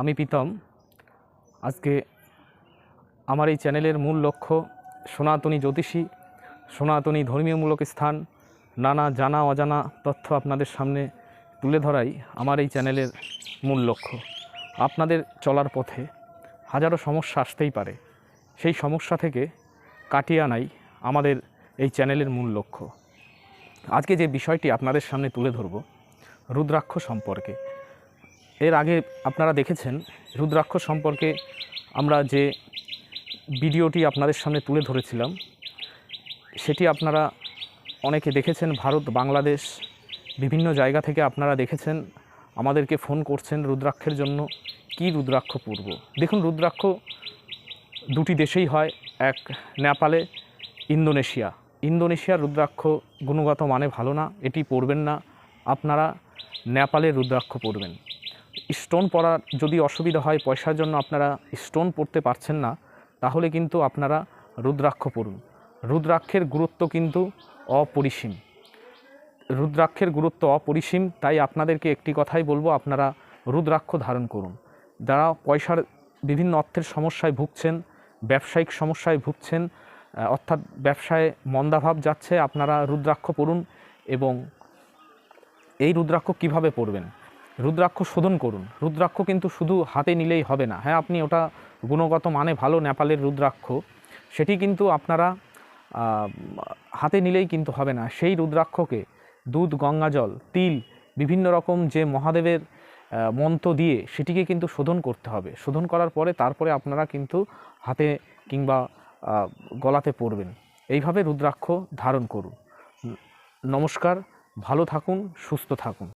আমি প্রীতম। আজকে আমার এই চ্যানেলের মূল লক্ষ্য সনাতনী জ্যোতিষী, সনাতনী ধর্মীয়মূলক স্থান, নানা জানা অজানা তথ্য আপনাদের সামনে তুলে ধরাই আমার এই চ্যানেলের মূল লক্ষ্য। আপনাদের চলার পথে হাজারো সমস্যা আসতেই পারে। সেই সমস্যা থেকে কাটিয়ে আনাই আমাদের এই চ্যানেলের মূল লক্ষ্য। আজকে যে বিষয়টি আপনাদের সামনে তুলে ধরব, রুদ্রাক্ষ সম্পর্কে। এর আগে আপনারা দেখেছেন রুদ্রাক্ষ সম্পর্কে আমরা যে ভিডিওটি আপনাদের সামনে তুলে ধরেছিলাম, সেটি আপনারা অনেকে দেখেছেন, ভারত, বাংলাদেশ, বিভিন্ন জায়গা থেকে আপনারা দেখেছেন, আমাদেরকে ফোন করছেন রুদ্রাক্ষের জন্য, কি রুদ্রাক্ষ পূর্ব? দেখুন, রুদ্রাক্ষ দুটি দেশেই হয়, এক নেপালে, ইন্দোনেশিয়া। ইন্দোনেশিয়ার রুদ্রাক্ষ গুণগত মানে ভালো না, এটি পড়বেন না, আপনারা নেপালের রুদ্রাক্ষ পরবেন স্টোন পরার যদি অসুবিধা হয় পয়সার জন্য আপনারা স্টোন পড়তে পারছেন না, তাহলে কিন্তু আপনারা রুদ্রাক্ষ পড়ুন। রুদ্রাক্ষের গুরুত্ব কিন্তু অপরিসীম। রুদ্রাক্ষের গুরুত্ব অপরিসীম, তাই আপনাদেরকে একটি কথাই বলব, আপনারা রুদ্রাক্ষ ধারণ করুন। যারা পয়সার বিভিন্ন অর্থের সমস্যায় ভুগছেন, ব্যবসায়িক সমস্যায় ভুগছেন অর্থাৎ ব্যবসায় মন্দাভাব যাচ্ছে, আপনারা রুদ্রাক্ষ পড়ুন এবং এই রুদ্রাক্ষ কীভাবে পরবেন রুদ্রাক্ষ শোধন করুন। রুদ্রাক্ষ কিন্তু শুধু হাতে নিলেই হবে না। হ্যাঁ আপনি ওটা গুণগত মানে ভালো নেপালের রুদ্রাক্ষ, সেটি কিন্তু আপনারা হাতে নিলেই কিন্তু হবে না। সেই রুদ্রাক্ষকে দুধ গঙ্গাজল তিল, বিভিন্ন রকম যে মহাদেবের মন্ত্র দিয়ে সেটিকে কিন্তু শোধন করতে হবে। শোধন করার পরে তারপরে আপনারা কিন্তু হাতে কিংবা গলাতে পরবেন। এইভাবে রুদ্রাক্ষ ধারণ করুন। নমস্কার, ভালো থাকুন, সুস্থ থাকুন।